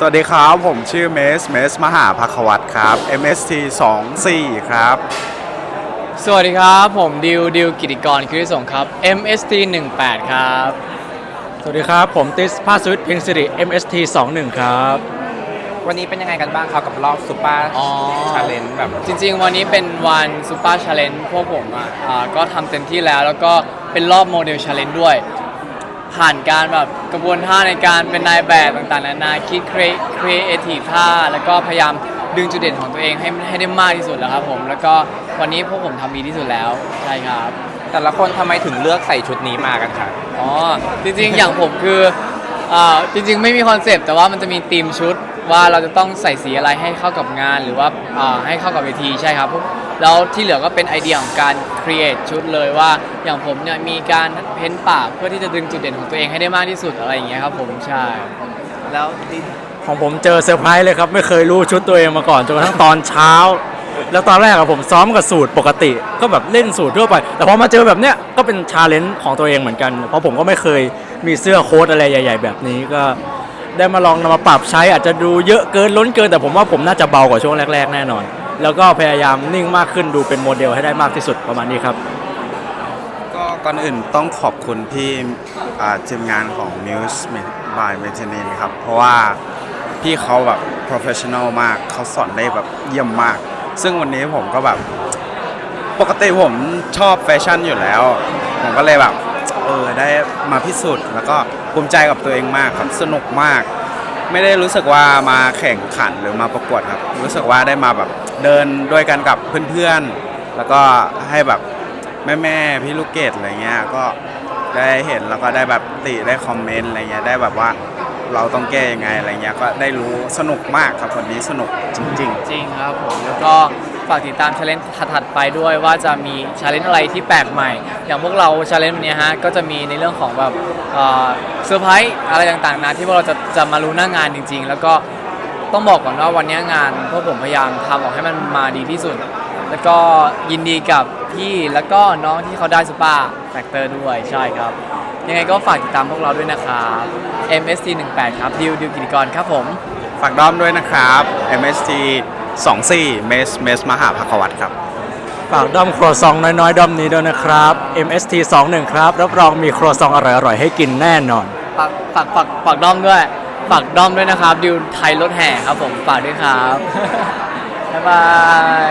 สวัสดีครับ ผมชื่อเมส เมส มหาภควัตครับ MST 24ครับ สวัสดีครับ ผมดิวดิวกิติกรคิริสงครับ MST 18ครับ สวัสดีครับ ผมติสภาสวิทย์เพียงสิริ MST 21ครับ วันนี้เป็นยังไงกันบ้างครับกับรอบซูเปอร์อ๋อ ชาเลนจ์แบบ จริงๆ วันนี้เป็นวันซูเปอร์ชาเลนจ์พวกผมอะอ่าก็ทำเต็มที่แล้ว แล้วก็เป็นรอบโมเดลชาเลนจ์ด้วย ผ่านการแบบกระบวนท่าในการเป็นนายแบบต่างๆนานาคิดครีเอทีฟท่า แล้วก็พยายามดึงจุดเด่นของตัวเองให้ให้ได้มากที่สุดแล้วครับผม แล้วก็วันนี้พวกผมทำดีที่สุดแล้วใช่ครับ แต่ละคนทำไมถึงเลือกใส่ชุดนี้มากันครับ อ๋อจริงๆ อย่างผมคืออ่าจริงๆ ไม่มีคอนเซปต์แต่ว่ามันจะมีธีมชุดว่าเราจะต้องใส่สีอะไรให้เข้ากับงานหรือว่าอ่าให้เข้ากับเวทีใช่ครับ แล้วที่เหลือก็เป็นไอเดียของการครีเอทชุดเลยว่าอย่างผมเนี่ยมีการเพ้นปากเพื่อที่จะดึงจุดเด่นของตัวเองให้ได้มากที่สุดอะไรอย่างเงี้ยครับผมใช่แล้วดิของผมเจอเซอร์ไพรส์เลยครับ ไม่เคยรู้ชุดตัวเองมาก่อนจนกระทั่งตอนเช้า แล้วตอนแรกอะผมซ้อมกับสูตรปกติ ก็แบบเล่นสูตรทั่วไป แต่พอมาเจอแบบเนี้ยก็เป็นชาเลนจ์ของตัวเองเหมือนกัน เพราะผมก็ไม่เคยมีเสื้อโค้ทอะไรใหญ่ ๆ แบบนี้ก็ได้มาลองนำมาปรับใช้อาจจะดูเยอะเกินล้นเกิน แต่ผมว่าผมน่าจะเบากว่าช่วงแรก ๆ แน่นอน แล้วก็พยายามนิ่งมากขึ้นดูเป็นโมเดลให้ได้มากที่สุดประมาณนี้ครับ ก็ก่อนอื่นต้องขอบคุณพี่ทีมงานของ Muse by m e t a n i n ครับ เพราะว่าพี่เขาแบบ professional มากเขาสอนได้แบบเยี่ยมมาก ซึ่งวันนี้ผมก็แบบ ปกติผมชอบแฟชั่นอยู่แล้ว ผมก็เลยแบบ เออ ได้มาพิสูจน์แล้วก็ภูมิใจกับตัวเองมากครับ สนุกมาก ไม่ได้รู้สึกว่ามาแข่งขันหรือมาประกวดครับ รู้สึกว่าได้มาแบบเดินด้วยกันกับเพื่อนๆ แล้วก็ให้แบบแม่ๆพี่ลูกเกดอะไรเงี้ยก็ได้เห็นแล้วก็ได้แบบติได้คอมเมนต์อะไรเงี้ยได้แบบว่าเราต้องแก้ยังไงอะไรเงี้ยก็ได้รู้สนุกมากครับวันนี้สนุกจริงจริงครับผมแล้วก็ ฝากติดตามชาเลนจ์ถัดๆไปด้วยว่าจะมีชาเลนจ์อะไรที่แปลกใหม่ อย่างพวกเราชาเลนจ์เนี้ยฮะก็จะมีในเรื่องของแบบเซอร์ไพรส์อะไรต่างๆนะที่พวกเราจะจะมารู้หน้างานจริง ๆ แล้วก็ต้องบอกก่อนว่าวันนี้งานพวกผมพยายามทำออกให้มันมาดีที่สุด แล้วก็ยินดีกับพี่แล้วก็น้องที่เขาได้ซูเปอร์แฟกเตอร์ด้วยใช่ครับ ยังไงก็ฝากติดตามพวกเราด้วยนะครับ MST 18ครับดิวดิวกิติกรครับผม ฝากด้อมด้วยนะครับ MST 24 เมสเมสมหาภควัตครับ ฝากด้อมครัวซองน้อยๆด้อมนี้ด้วยนะครับ MST 21ครับ รับรองมีครัวซองอร่อยๆให้กินแน่นอน ฝากฝากฝากฝากด้อมด้วย ฝากด้อมด้วยนะครับ ดิวไทยรถแห่ครับผม ฝากด้วยครับ บ๊ายบาย